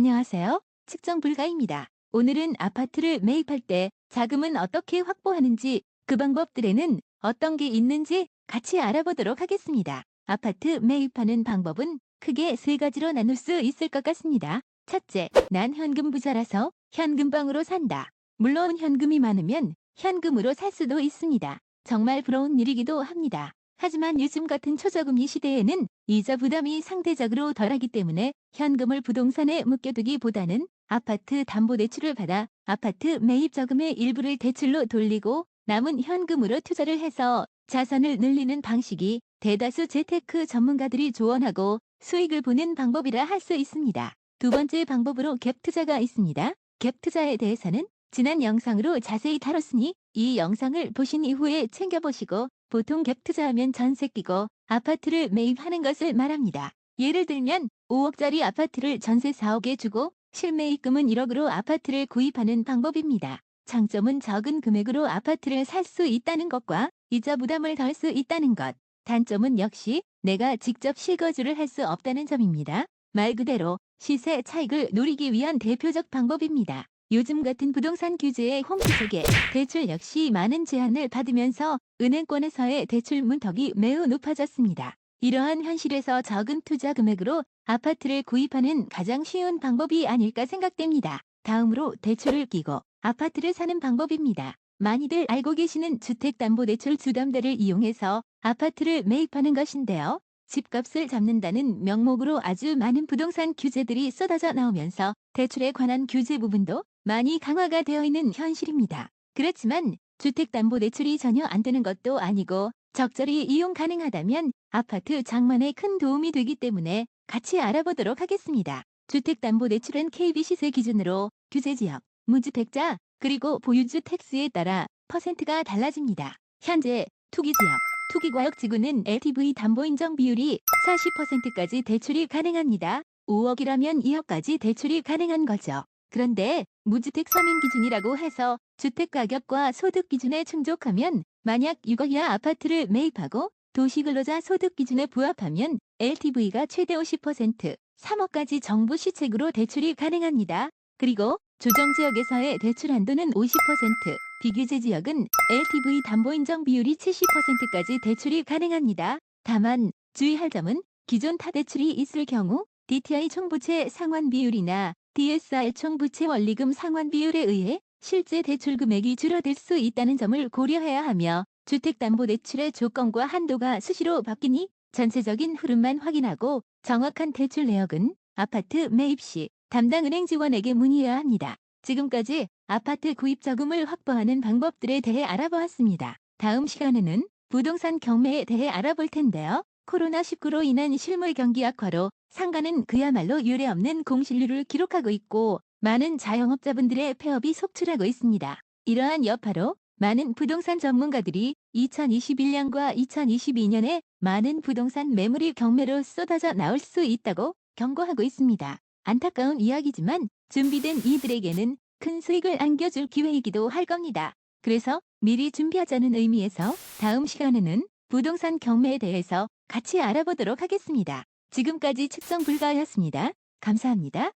안녕하세요. 측정 불가입니다. 오늘은 아파트를 매입할 때 자금은 어떻게 확보하는지 그 방법들에는 어떤 게 있는지 같이 알아보도록 하겠습니다. 아파트 매입하는 방법은 크게 세 가지로 나눌 수 있을 것 같습니다. 첫째, 난 현금 부자라서 현금방으로 산다. 물론 현금이 많으면 현금으로 살 수도 있습니다. 정말 부러운 일이기도 합니다. 하지만 요즘 같은 초저금리 시대에는 이자 부담이 상대적으로 덜하기 때문에 현금을 부동산에 묶여두기보다는 아파트 담보대출을 받아 아파트 매입 저금의 일부를 대출로 돌리고 남은 현금으로 투자를 해서 자산을 늘리는 방식이 대다수 재테크 전문가들이 조언하고 수익을 보는 방법이라 할 수 있습니다. 두 번째 방법으로 갭 투자가 있습니다. 갭 투자에 대해서는 지난 영상으로 자세히 다뤘으니 이 영상을 보신 이후에 챙겨보시고 보통 갭 투자하면 전세 끼고 아파트를 매입하는 것을 말합니다. 예를 들면 5억짜리 아파트를 전세 4억에 주고 실매입금은 1억으로 아파트를 구입하는 방법입니다. 장점은 적은 금액으로 아파트를 살 수 있다는 것과 이자 부담을 덜 수 있다는 것. 단점은 역시 내가 직접 실거주를 할 수 없다는 점입니다. 말 그대로 시세 차익을 노리기 위한 대표적 방법입니다. 요즘 같은 부동산 규제의 홈트 속에 대출 역시 많은 제한을 받으면서 은행권에서의 대출 문턱이 매우 높아졌습니다. 이러한 현실에서 적은 투자 금액으로 아파트를 구입하는 가장 쉬운 방법이 아닐까 생각됩니다. 다음으로 대출을 끼고 아파트를 사는 방법입니다. 많이들 알고 계시는 주택담보대출 주담대를 이용해서 아파트를 매입하는 것인데요. 집값을 잡는다는 명목으로 아주 많은 부동산 규제들이 쏟아져 나오면서 대출에 관한 규제 부분도 많이 강화가 되어 있는 현실입니다. 그렇지만 주택담보대출이 전혀 안 되는 것도 아니고 적절히 이용 가능하다면 아파트 장만에 큰 도움이 되기 때문에 같이 알아보도록 하겠습니다. 주택담보대출은 KB 시세 기준으로 규제지역, 무주택자, 그리고 보유주 택스에 따라 퍼센트가 달라집니다. 현재 투기지역, 투기과역 지구는 LTV 담보 인정 비율이 40%까지 대출이 가능합니다. 5억이라면 2억까지 대출이 가능한 거죠. 그런데 무주택 서민 기준이라고 해서 주택 가격과 소득 기준에 충족하면 만약 6억 이하 아파트를 매입하고 도시근로자 소득 기준에 부합하면 LTV가 최대 50%, 3억까지 정부 시책으로 대출이 가능합니다. 그리고 조정 지역에서의 대출 한도는 50%, 비규제 지역은 LTV 담보 인정 비율이 70%까지 대출이 가능합니다. 다만 주의할 점은 기존 타대출이 있을 경우 DTI 총부채 상환 비율이나 DSR 총부채 원리금 상환 비율에 의해 실제 대출 금액이 줄어들 수 있다는 점을 고려해야 하며 주택담보대출의 조건과 한도가 수시로 바뀌니 전체적인 흐름만 확인하고 정확한 대출 내역은 아파트 매입 시 담당 은행 직원에게 문의해야 합니다. 지금까지 아파트 구입 자금을 확보하는 방법들에 대해 알아보았습니다. 다음 시간에는 부동산 경매에 대해 알아볼 텐데요. 코로나19로 인한 실물 경기 악화로 상가는 그야말로 유례없는 공실률을 기록하고 있고 많은 자영업자분들의 폐업이 속출하고 있습니다. 이러한 여파로 많은 부동산 전문가들이 2021년과 2022년에 많은 부동산 매물이 경매로 쏟아져 나올 수 있다고 경고하고 있습니다. 안타까운 이야기지만 준비된 이들에게는 큰 수익을 안겨줄 기회이기도 할 겁니다. 그래서 미리 준비하자는 의미에서 다음 시간에는 부동산 경매에 대해서 같이 알아보도록 하겠습니다. 지금까지 측정 불가였습니다. 감사합니다.